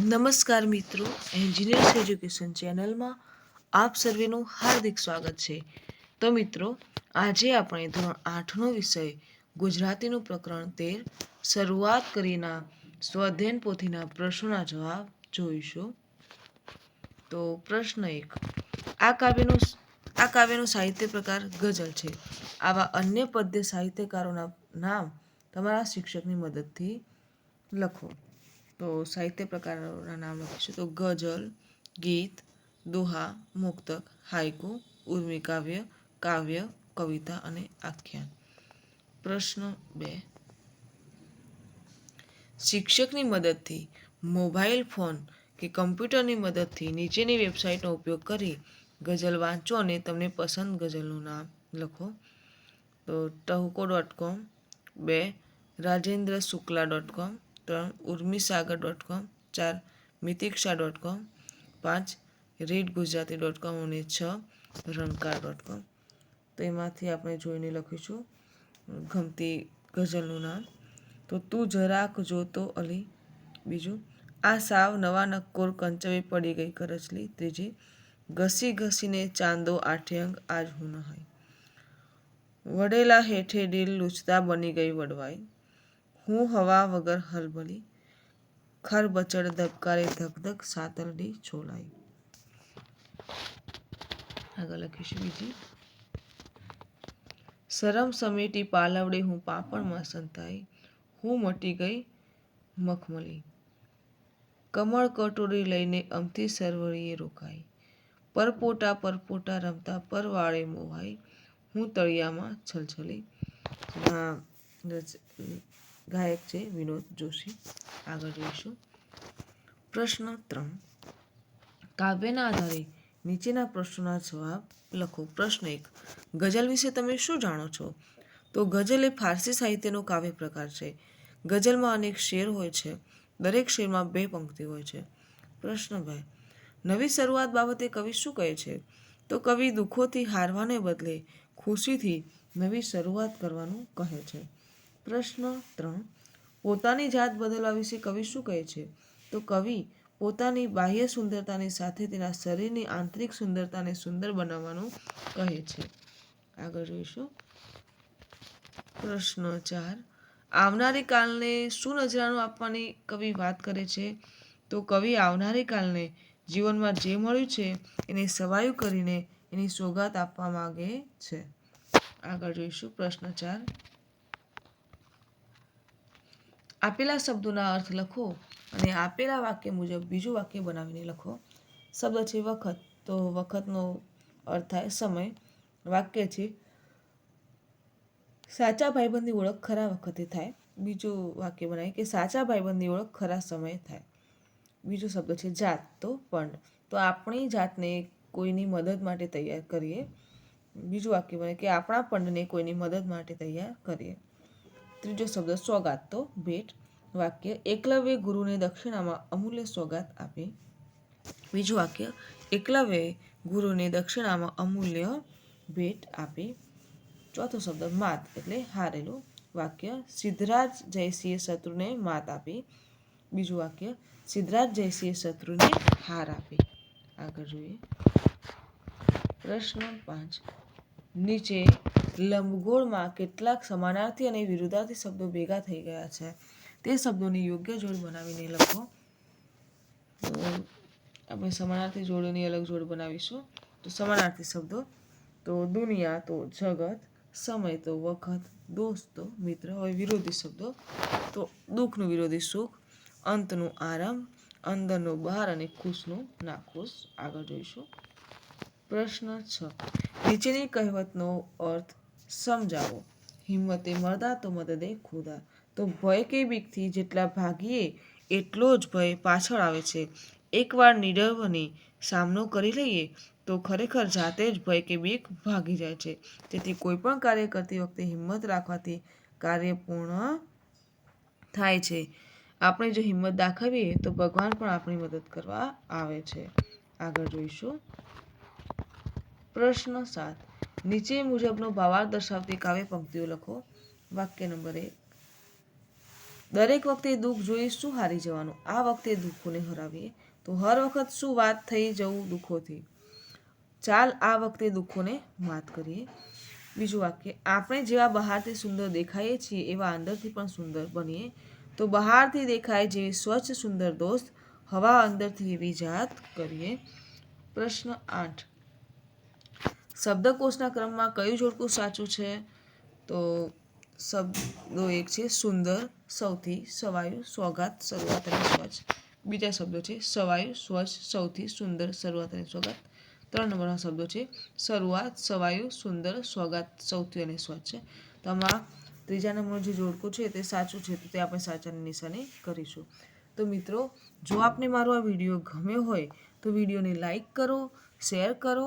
નમસ્કાર મિત્રો, engineers education ચેનલમાં આપ સર્વેનું હાર્દિક સ્વાગત છે. તો મિત્રો, આજે આપણે ધોરણ આઠનો વિષય, ગુજરાતીનું પ્રકરણ તેર, શરૂઆત કરીના સ્વઅધ્યયન પોથીના પ્રશ્નોના જવાબ જોઈશું. તો પ્રશ્ન એક, આ કાવ્યનું આ કાવ્યનું સાહિત્ય પ્રકાર ગઝલ છે. આવા અન્ય પદ્ય સાહિત્યકારોના નામ તમારા શિક્ષકની મદદથી લખો. તો સાહિત્ય પ્રકારોના નામ લખીશું. તો ગઝલ, ગીત, દોહા, મુક્તક હાઇકુ ઉર્મી કાવ્ય કાવ્ય, કવિતા અને આખ્યાન. પ્રશ્ન બે. શિક્ષકની મદદથી મોબાઈલ ફોન કે કમ્પ્યુટરની મદદથી નીચેની વેબસાઇટનો ઉપયોગ કરી ગઝલ વાંચો અને તમને પસંદ ગઝલનું નામ લખો. તો ટહુકો ડોટ કોમ. બે. Rajendra Shukla dot com. ત્રણ ઉર્મિસાગર ડોટ કોમ ચાર મિતિક્ષા ડોટ કોમ પાંચ રીડ ગુજરાતી ડોટ કોમ અને છ રણકાર ડોટ કોમ તો એમાંથી આપણે જોઈને લખીશું. ગમતી ગઝલનું નામ. તો તું જરાક જોતો અલી. બીજું, આ સાવ નવા નક્કોર કંચવે પડી ગઈ કરચલી. ત્રીજી, ઘસી ઘસીને ચાંદો આઠે અંગ આજ હું નહાય વડેલા હેઠે ડીલ લૂછતા બની ગઈ વડવાઈ. હું હવા વગર હલબલી ખરબચડ ધબકારે ધકધક સાતરડી છોલાઈ. આગળ લખીશું બીજી. શરમ સમેટી પાલવડે હું પાપણમાં સંતાઈ હું મટી ગઈ મખમલી. કમળ કટોરી લઈને અમથી સરવરીએ રોકાઈ. પરપોટા પરપોટા રમતા પરવાળે મોવાઈ હું તળિયામાં છલછલી. ગાયક છે વિનોદ જોશી. આગળ જોઈશું. પ્રશ્ન ત્રણ. કાવ્યના આધારે નીચેના પ્રશ્નોના જવાબ લખો. પ્રશ્ન એક. ગઝલ વિશે તમે શું જાણો છો? તો ગઝલ એ ફારસી સાહિત્યનો કાવ્ય પ્રકાર છે. ગઝલમાં અનેક શેર હોય છે. દરેક શેરમાં બે પંક્તિ હોય છે. પ્રશ્ન બે. નવી શરૂઆત બાબતે કવિ શું કહે છે? તો કવિ દુઃખોથી હારવાને બદલે ખુશીથી નવી શરૂઆત કરવાનું કહે છે. પ્રશ્ન ત્રણ. પોતાની જાત બદલવા વિશે કવિ શું કહે છે? તો કવિ, પોતાની બાહ્ય સુંદરતાની સાથે તેના શરીરની આંતરિક સુંદરતાને સુંદર બનાવવાનું કહે છે. આગળ જોઈશું. પ્રશ્ન ચાર. આવનારી કાલને શું નજરાનું આપવાની કવિ વાત કરે છે? તો કવિ, આવનારી કાલને જીવનમાં જે મળ્યું છે, એને સવાયું કરીને એની સોગાત આપવા માંગે છે. આગળ જોઈશું. પ્રશ્ન ચાર. આપેલા શબ્દોના અર્થ લખો અને આપેલા વાક્ય મુજબ બીજું વાક્ય બનાવીને લખો. શબ્દ છે વખત. તો વખતનો અર્થ થાય સમય. વાક્ય છે, સાચા ભાઈબંધની ઓળખ ખરા વખતે થાય. બીજું વાક્ય બનાવી કે સાચા ભાઈબંધની ઓળખ ખરા સમયે થાય. બીજો શબ્દ છે જાત. તો પણ તો આપણી જાતને કોઈની મદદ માટે તૈયાર કરીએ. બીજું વાક્ય બને કે આપણા પંડને કોઈની મદદ માટે તૈયાર કરીએ. ત્રીજો શબ્દ સોગાત તો ભેટ વાક્ય એકલવ્ય ગુરુને દક્ષિણામાં અમૂલ્ય સોગાત આપે. બીજું વાક્ય એકલવ્ય ગુરુને દક્ષિણામાં અમૂલ્ય ભેટ આપી. ચોથો શબ્દ માત એટલે હારેલું વાક્ય સિદ્ધરાજ જયસિંહે શત્રુને માત આપી. બીજું વાક્ય સિદ્ધરાજ જયસિંહે શત્રુને હાર આપી. આગળ જોઈએ. પ્રશ્ન પાંચ. નીચે લંબગોળમાં કેટલાક સમાનાર્થી અને વિરુદ્ધાર્થી શબ્દો ભેગા થઈ ગયા છે. તે શબ્દોની યોગ્ય જોડ બનાવીને લખો. તો આપણે સમાનાર્થી જોડોની અલગ જોડ બનાવીશું. તો સમાનાર્થી શબ્દો. તો દુનિયા તો જગત, સમય તો વખત, દોસ્ત મિત્ર, હવે વિરોધી શબ્દો. તો દુઃખનું વિરોધી સુખ, અંતનું આરંભ અંદરનું બહાર અને ખુશનું નાખુશ આગળ જોઈશું. પ્રશ્ન છ. નીચેની કહેવતનો અર્થ સમજાવો. હિંમતે મરદા તો મદદે ખુદા. તો ભય કે બીકથી જેટલા ભાગીએ એટલો જ ભય પાછળ આવે છે. એકવાર નિડર સામનો કરી લઈએ તો ખરેખર જાતે જ ભય કે બીક ભાગી જાય છે. તેથી કોઈપણ કાર્ય કરતી વખતે હિંમત રાખવાથી કાર્ય પૂર્ણ થાય છે. આપણે જો હિંમત દાખવીએ તો ભગવાન પણ આપણી મદદ કરવા આવે છે. આગળ જોઈશું. પ્રશ્ન સાત. નીચે મુજબનો ભાવાર્થ દર્શાવતી કાવ્ય પંક્તિઓ લખો. વાક્ય નંબર એક. દરેક વખતે દુઃખ જોઈ શું હારી જવાનું? આ વખતે દુઃખોને હરાવીએ તો હર વખત શું વાત થઈ જવું દુઃખોથી? ચાલ આ વખતે દુઃખોને માત કરીએ. બીજું વાક્ય. આપણે જેવા બહારથી સુંદર દેખાઈએ છીએ એવા અંદરથી પણ સુંદર બનીએ. તો બહારથી દેખાય જેવી સ્વચ્છ સુંદર દોસ્ત હવા અંદરથી એવી જાત કરીએ. પ્રશ્ન આઠ. શબ્દકોશના ક્રમમાં કયું જોડકું સાચું છે? તો શબ્દો એક છે સુંદર, સૌથી સવાયું સોગાત શરૂઆત અને સ્વચ્છ. બીજા શબ્દો છે સવાયું, સ્વચ્છ, સૌથી સુંદર, શરૂઆત અને સોગાત ત્રણ નંબરના શબ્દો છે શરૂઆત, સવાયું, સુંદર સોગાત સૌથી અને સ્વચ્છ તો આમાં ત્રીજા નંબરનું જે જોડકું છે તે સાચું છે તો તે આપણે સાચાની નિશાની કરીશું. તો મિત્રો, જો આપને મારો આ વીડિયો ગમ્યો હોય તો વિડીયોને લાઈક કરો, શેર કરો